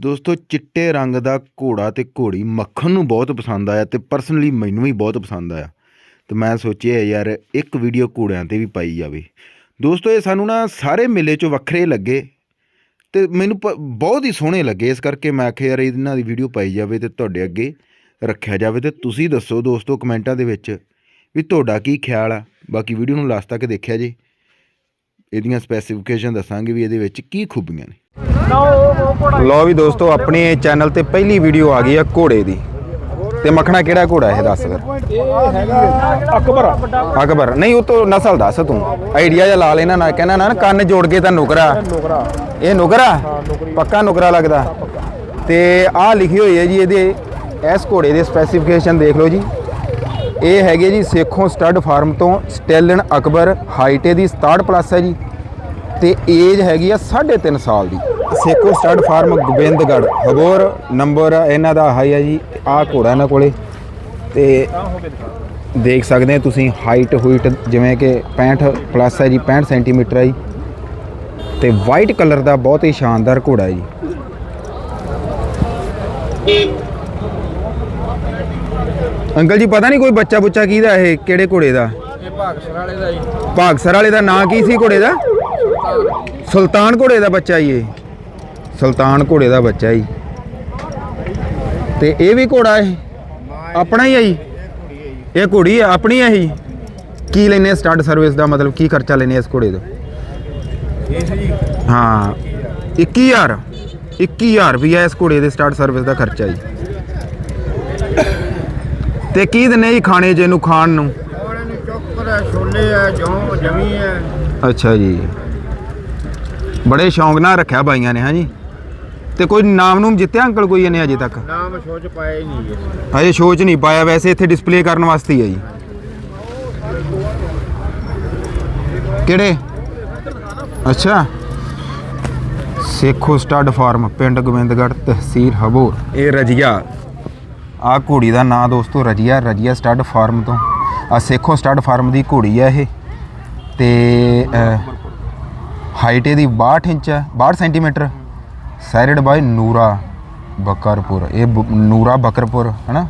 ਦੋਸਤੋ, ਚਿੱਟੇ ਰੰਗ ਦਾ ਘੋੜਾ ਤੇ ਘੋੜੀ ਮੱਖਣ ਨੂੰ ਬਹੁਤ ਪਸੰਦ ਆਇਆ ਤੇ ਪਰਸਨਲੀ ਮੈਨੂੰ ਵੀ ਬਹੁਤ ਪਸੰਦ ਆਇਆ। ਤੇ ਮੈਂ ਸੋਚਿਆ, ਯਾਰ ਇੱਕ ਵੀਡੀਓ ਘੋੜਿਆਂ ਤੇ ਵੀ ਪਾਈ ਜਾਵੇ। ਦੋਸਤੋ, ਇਹ ਸਾਨੂੰ ਨਾ ਸਾਰੇ ਮੇਲੇ 'ਚੋਂ ਵੱਖਰੇ ਲੱਗੇ ਤੇ ਮੈਨੂੰ ਪ- ਬਹੁਤ ਹੀ ਸੋਹਣੇ ਲੱਗੇ। ਇਸ ਕਰਕੇ ਮੈਂ ਆਖਿਆ, ਯਾਰ ਇਹਨਾਂ ਦੀ ਵੀਡੀਓ ਪਾਈ ਜਾਵੇ ਤੇ ਤੁਹਾਡੇ ਅੱਗੇ ਰੱਖਿਆ ਜਾਵੇ ਤੇ ਤੁਸੀਂ ਦੱਸੋ ਦੋਸਤੋ ਕਮੈਂਟਾਂ ਦੇ ਵਿੱਚ ਵੀ ਤੁਹਾਡਾ ਕੀ ਖਿਆਲ ਆ। ਬਾਕੀ ਵੀਡੀਓ ਨੂੰ ਲਾਸਟ ਤੱਕ ਦੇਖਿਆ ਜੇ। ਇਹਦੀਆਂ ਸਪੈਸੀਫਿਕੇਸ਼ਨ ਦੱਸਾਂਗੇ ਵੀ ਇਹਦੇ ਵਿੱਚ ਕੀ ਖੂਬੀਆਂ ਨੇ। ਲੋ ਵੀ ਦੋਸਤੋ ਆਪਣੇ ਚੈਨਲ ਤੇ ਪਹਿਲੀ ਵੀਡੀਓ ਆ ਗਈ ਆ ਘੋੜੇ ਦੀ। ਤੇ ਮੱਖਣਾ ਕਿਹੜਾ ਘੋੜਾ ਇਹ ਦੱਸ ਫਿਰ। ਇਹ ਹੈਗਾ ਅਕਬਰ। ਅਕਬਰ। ਨਹੀਂ ਉਹ ਤੋਂ ਨਸਲ ਦੱਸ ਤੂੰ। ਆਈਡੀਆ ਜਿਹਾ ਲਾ ਲੈਣਾ ਨਾ ਕਹਿਣਾ ਨਾ ਕੰਨ ਜੋੜ ਕੇ ਤਾਂ ਨੁਕਰਾ। ਨੋਗਰਾ ਇਹ ਨੁਕਰਾ? ਪੱਕਾ ਨੁਕਰਾ ਲੱਗਦਾ। ਤੇ ਆਹ ਲਿਖੀ ਹੋਈ ਹੈ ਜੀ ਇਹਦੇ ਇਸ ਘੋੜੇ ਦੇ ਸਪੈਸੀਫਿਕੇਸ਼ਨ ਦੇਖ ਲਓ ਜੀ। ਇਹ ਹੈਗੇ ਜੀ ਸੇਖੋਂ ਸਟੱਡ ਫਾਰਮ ਤੋਂ ਸਟੈਲਨ ਅਕਬਰ ਹਾਈਟ ਇਹਦੀ 67 ਪਲੱਸ ਹੈ ਜੀ। ਤੇ ਏਜ ਹੈਗੀ ਆ 3.5 ਸਾਲ ਦੀ। Sekhon stud farm Gobindgarh. ਹਬੋਰ number ਇਹਨਾਂ ਦਾ ਹਾਈ ਹੈ ਜੀ ਆਹ ਘੋੜਾ ਇਹਨਾਂ ਕੋਲੇ। ਤੇ ਦੇਖ ਸਕਦੇ ਤੁਸੀਂ ਹਾਈਟ ਹੁਈਟ ਜਿਵੇਂ ਕਿ 65 ਪਲੱਸ ਹੈ ਜੀ 65 ਸੈਂਟੀਮੀਟਰ ਹੈ ਜੀ। ਤੇ ਵਾਈਟ ਕਲਰ ਦਾ ਬਹੁਤ ਹੀ ਸ਼ਾਨਦਾਰ ਘੋੜਾ ਹੈ ਜੀ। ਅੰਕਲ ਜੀ ਪਤਾ ਨਹੀਂ ਕੋਈ ਬੱਚਾ ਬੁੱਚਾ ਕਿਹਦਾ ਇਹ ਕਿਹੜੇ ਘੋੜੇ ਦਾ? ਇਹ ਭਾਗਸਰ ਵਾਲੇ ਦਾ ਜੀ। ਭਾਗਸਰ ਵਾਲੇ ਦਾ ਨਾਂ ਕੀ ਸੀ ਘੋੜੇ ਦਾ? ਸੁਲਤਾਨ। ਘੋੜੇ ਦਾ ਬੱਚਾ ਇਹ। ਸੁਲਤਾਨ ਘੋੜੇ ਦਾ ਬੱਚਾ ਜੀ। ਤੇ ਇਹ ਵੀ ਘੋੜਾ ਹੈ ਆਪਣਾ ਹੀ ਹੈ ਜੀ? ਇਹ ਘੋੜੀ ਹੈ ਆਪਣੀ ਹੈ ਜੀ ਕੀ ਲੈਨੇ ਸਟਾਰਟ ਸਰਵਿਸ ਦਾ ਮਤਲਬ ਕੀ ਖਰਚਾ ਲੈਨੇ ਇਸ ਘੋੜੇ ਦਾ? ਇਹ ਜੀ ਹਾਂ 21000 21000 ਰੁਪਈਆ ਇਸ ਘੋੜੇ ਦੇ ਸਟਾਰਟ ਸਰਵਿਸ ਦਾ ਖਰਚਾ ਜੀ। ਤੇ ਕੀ ਦਿੰਨੇ ਜੀ ਖਾਣੇ ਜੇ ਨੂੰ ਖਾਣ ਨੂੰ? ਛੋਲੇ ਹੈ ਜੌਂ ਜਮੀ ਹੈ ਅੱਛਾ ਜੀ। ਬੜੇ ਸ਼ੌਂਕ ਨਾਲ ਰੱਖਿਆ ਬਾਈਆਂ ਨੇ, ਹਾਂ ਜੀ? ਤੇ ਕੋਈ ਨਾਮ ਨੂਮ ਜਿੱਤਿਆ ਅੰਕਲ ਕੋਈ ਇਹਨੇ ਅਜੇ ਤੱਕ? ਨਾਮ ਸੋਚ ਪਾਇਆ ਹੀ ਨਹੀਂ ਜੀ ਹਜੇ ਸ਼ੋਅ 'ਚ ਨਹੀਂ ਪਾਇਆ ਵੈਸੇ ਇੱਥੇ ਡਿਸਪਲੇ ਕਰਨ ਵਾਸਤੇ ਹੀ ਹੈ ਜੀ। ਕਿਹੜੇ? ਅੱਛਾ। ਸੇਖੋ ਸਟੱਡ ਫਾਰਮ ਪਿੰਡ ਗੋਬਿੰਦਗੜ੍ਹ ਤਹਿਸੀਲ ਹਬੋਰ। ਇਹ ਰਜੀਆ। ਆ ਘੋੜੀ ਦਾ ਨਾਂ ਦੋਸਤੋ ਰਜੀਆ ਰਜੀਆ ਸਟੱਡ ਫਾਰਮ ਤੋਂ। ਆ ਸੇਖੋ ਸਟੱਡ ਫਾਰਮ ਦੀ ਘੋੜੀ ਆ ਇਹ। ਤੇ ਹਾਈਟ ਇਹਦੀ 62 ਇੰਚ ਹੈ 62 ਸੈਂਟੀਮੀਟਰ। ਸੈਰਿਡ ਬਾਈ ਨੂਰਾ ਬਕਰਪੁਰ ਇਹ ਬ- ਨੂਰਾ ਬਕਰਪੁਰ ਹਨਾ?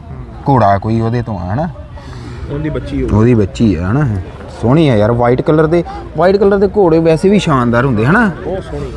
ਘੋੜਾ ਕੋਈ ਉਹਦੇ ਤੋਂ ਆ ਹਨਾ? ਉਹਦੀ ਬੱਚੀ ਉਹਦੀ ਬੱਚੀ ਹੈ ਹਨਾ? ਸੋਹਣੀ ਹੈ ਯਾਰ ਵਾਈਟ ਕਲਰ ਦੇ ਵਾਈਟ ਕਲਰ ਦੇ ਘੋੜੇ ਵੈਸੇ ਵੀ ਸ਼ਾਨਦਾਰ ਹੁੰਦੇ ਹਨਾ? ਬਹੁਤ ਸੋਹਣੀ